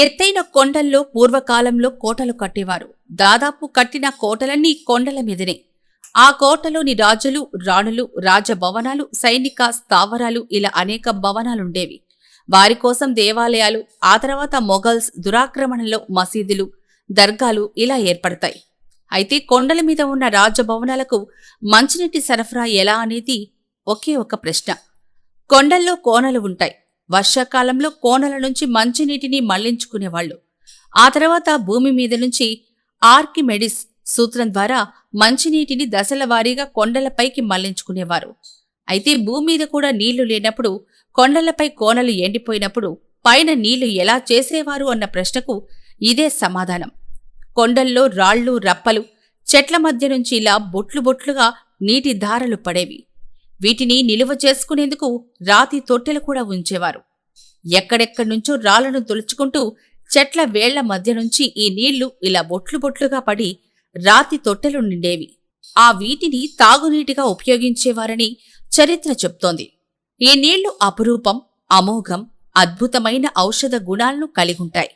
ఎత్తైన కొండల్లో పూర్వకాలంలో కోటలు కట్టేవారు. దాదాపు కట్టిన కోటలన్నీ కొండల మీదనే. ఆ కోటలోని రాజులు రాణులు రాజభవనాలు సైనిక స్థావరాలు ఇలా అనేక భవనాలుండేవి. వారి కోసం దేవాలయాలు ఆ తర్వాత మొఘల్స్ దురాక్రమణలో మసీదులు దర్గాలు ఇలా ఏర్పడతాయి. అయితే కొండల మీద ఉన్న రాజభవనాలకు మంచినీటి సరఫరా ఎలా అనేది ఒకే ఒక ప్రశ్న. కొండల్లో కోనలు ఉంటాయి. వర్షాకాలంలో కోనల నుంచి మంచినీటిని మళ్ళించుకునేవాళ్ళు ఆ తర్వాత భూమి మీద నుంచి ఆర్కిమెడిస్ సూత్రం ద్వారా మంచినీటిని దశల వారీగా కొండలపైకి మళ్ళించుకునేవారు. అయితే భూమి మీద కూడా నీళ్ళు లేనప్పుడు కొండలపై కోనలు ఎండిపోయినప్పుడు పైన నీళ్ళు ఎలా చేసేవారు అన్న ప్రశ్నకు ఇదే సమాధానం. కొండల్లో రాళ్ళు రప్పలు చెట్ల మధ్య నుంచి ఇలా బొట్లు బొట్లుగా నీటి ధారలు పడేవి. వీటిని నిలువ చేసుకునేందుకు రాతి తొట్టెలు కూడా ఉంచేవారు. ఎక్కడెక్కడి నుంచో రాళ్ళను తొలుచుకుంటూ చెట్ల వేళ్ళ మధ్య నుంచి ఈ నీళ్ళు ఇలా బొట్లు బొట్లుగా పడి రాతి తొట్టెలు నిండేవి. ఆ వీటిని తాగునీటిగా ఉపయోగించేవారని చరిత్ర చెప్తోంది. ఈ నీళ్ళు అపురూపం అమోఘం అద్భుతమైన ఔషధ గుణాలను కలిగుంటాయి.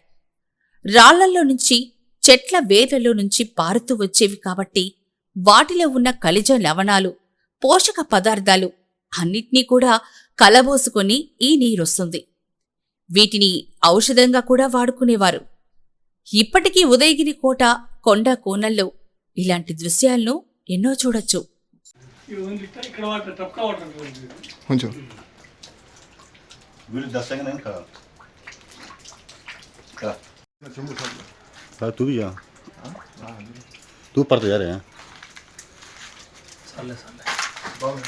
రాళ్ళల్లో నుంచి చెట్ల వేర్లలో నుంచి పారుతూ వచ్చేవి కాబట్టి వాటిలో ఉన్న ఖనిజ లవణాలు పోషక పదార్థాలు అన్నిటినీ కూడా కలబోసుకొని ఈ నీరొస్తుంది. వీటిని ఔషధంగా కూడా వాడుకునేవారు. ఇప్పటికీ ఉదయగిరి కోట కొండ కోనల్లో ఇలాంటి దృశ్యాలను ఎన్నో చూడొచ్చు. ఇక్కడ వాటర్ வாங்க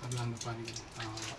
அதெல்லாம் அங்கே பாதிக்கணும் ஆமாம்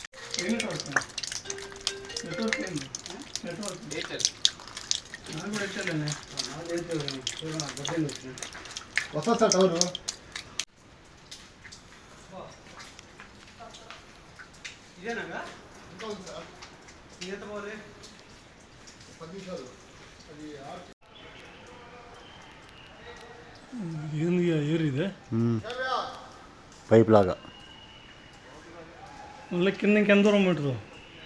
ಹೊಸ ಸರ್ ಟವರು ಇದೇನಾಗ ಏನು ಏರಿದೆ ಪೈಪ್ ಲಾಗ ಕಿಂದ ಕಿಂದರು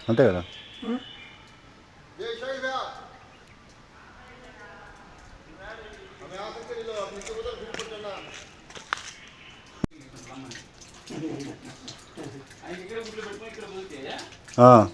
ಅಂತ ಹೇಳ. ఉంటుంది అంతే కదా ఆ.